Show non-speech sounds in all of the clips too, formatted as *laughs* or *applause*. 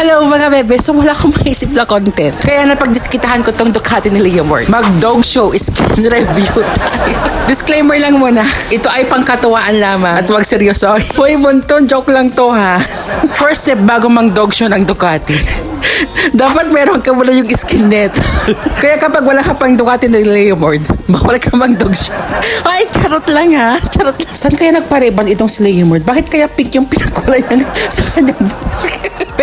Hello mga bebe, so wala akong maisip na content. Kaya napagdiskitahan ko tong Ducati ni Leo Ward. Mag-dog show skin review tayo. *laughs* Disclaimer lang muna, ito ay pangkatuwaan lamang at wag seryoso. *laughs* Hoy Bunton, joke lang to ha. *laughs* First step bago mang dog show ng Ducati. Dapat meron ka muna yung skin net. Kaya kapag wala ka pang Ducati ni Leo Ward, bawal ka mang dog show. Ay, charot lang ha. Charot lang. Saan kaya nagpareban itong si Leo Ward? Bakit kaya pink yung pinakulay niya sa kanyang?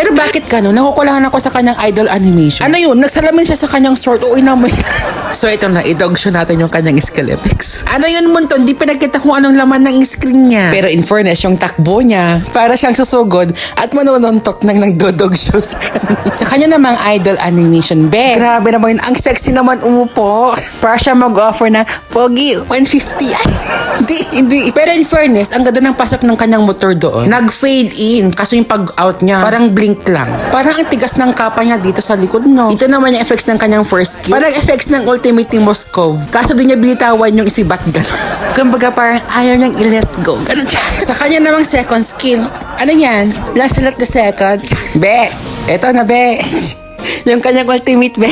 Pero bakit gano'n? Nakukulahan ako sa kanyang idol animation. Ano yun? Nagsalamin siya sa kanyang sword. Oo, inamoy. *laughs* so ito na, i-dog show natin yung kanyang Skelepex. Ano yun, Munton? Di pinagkita kung anong laman ng screen niya. Pero in fairness, yung takbo niya, para siyang susugod at manununtok ng nagdodog show sa kanya. sa kanya namang idol animation. Be, grabe naman yun. Ang sexy naman umupo. Para siya mag-offer na, Pogi, 150. Ay, *laughs* hindi, hindi. Pero in fairness, ang ganda ng pasok ng kanyang motor doon. Nag-fade in. Kaso yung pag-out niya, parang blink lang. Parang ang tigas ng kapa niya dito sa likod, no? Ito naman yung effects ng kanyang first skill. Parang effects ng ultimate ni Moscow. Kaso di niya binitawan yung isibat *laughs* gano'n. Kumbaga parang ayaw niyang i-let go. Ganun. Sa kanya namang second skill, ano yan? Last the second. *laughs* Be, eto na be. *laughs* yung kanyang ultimate be.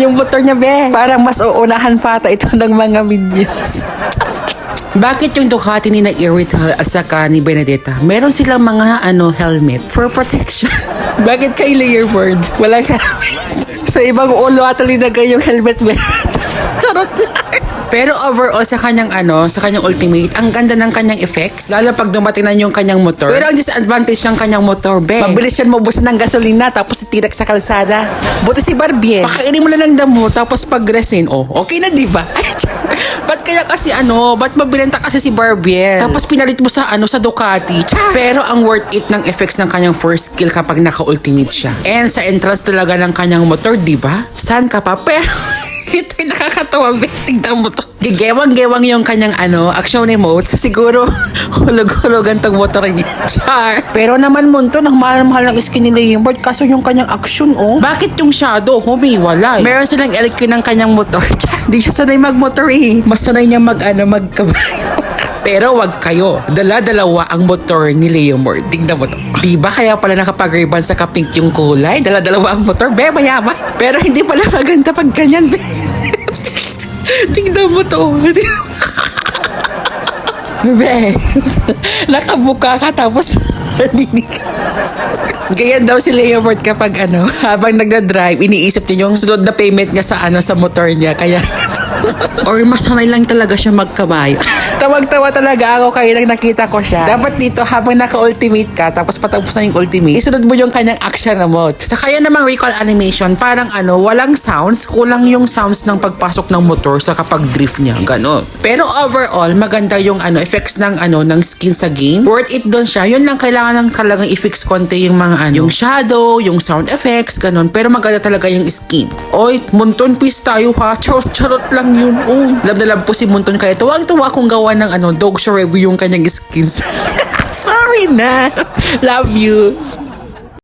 yung motor niya be. Parang mas uunahan pa ito ng mga minions. Bakit yung Ducati ni na Irithal at saka ni Benedetta, meron silang mga ano helmet for protection? *laughs* Bakit kay Layer Bird? Wala ka. *laughs* Sa ibang ulo ata linagay yung helmet mo. *laughs* Charot lang. Pero overall sa kanyang ano, sa kanyang ultimate, ang ganda ng kanyang effects. Lalo pag dumating na yung kanyang motor. Pero ang disadvantage ng kanyang motor, be. Mabilis yan maubos ng gasolina tapos itirak sa kalsada. Buti si Barbie. Pakainin mo lang ng damo tapos pag resin, oh, okay na di ba? Ay, Ba't kaya kasi ano, ba't mabilenta kasi si Barbiel? Tapos pinalit mo sa ano, sa Ducati. Pero ang worth it ng effects ng kanyang first skill kapag naka-ultimate siya. And sa entrance talaga ng kanyang motor, di ba? Saan ka pa? Pero nakakatawa, be. Tignan mo to. Gigewang-gewang yung kanyang ano, action emotes. Siguro, *laughs* hulog-hulugan tong motor niya. Char. Pero naman mo to, nang mahal-mahal ng skin ni Leonard. Kaso yung kanyang action, oh. Bakit yung shadow, humiwalay? Meron silang LQ ng kanyang motor. *laughs* Di siya sanay mag-motor eh. Mas sanay niya mag, ano, magkabayo. *laughs* Pero wag kayo. Dala-dalawa ang motor ni Leomord. Tignan mo to. Di ba kaya pala nakapag-ribbon sa kapink yung kulay? Dala-dalawa ang motor. Be, mayaman. Pero hindi pala maganda pag ganyan, be. Tignan mo to. Be, nakabuka ka tapos *laughs* naninig ka. Ganyan daw si Leomord kapag ano, habang nagda-drive, iniisip niya yung sunod na payment niya sa ano sa motor niya. Kaya Or masanay lang talaga siya magkabayo. Tawag-tawa talaga ako kaya lang nakita ko siya. Dapat dito habang naka-ultimate ka, tapos patapos na yung ultimate, isunod mo yung kanyang action remote. Sa kaya namang recall animation, parang ano, walang sounds, kulang yung sounds ng pagpasok ng motor sa kapag drift niya, ganon. Pero overall, maganda yung ano, effects ng ano, ng skin sa game. Worth it doon siya. Yun lang kailangan ng talagang i-fix konti yung mga ano, yung shadow, yung sound effects, ganon. Pero maganda talaga yung skin. Oy, Munton peace tayo ha. Charot-charot lang yun. Oh, love na love po si Munton kaya tuwag-tuwa kung gawa ng ano, dog show review yung kanyang skins. Sorry na. Love you.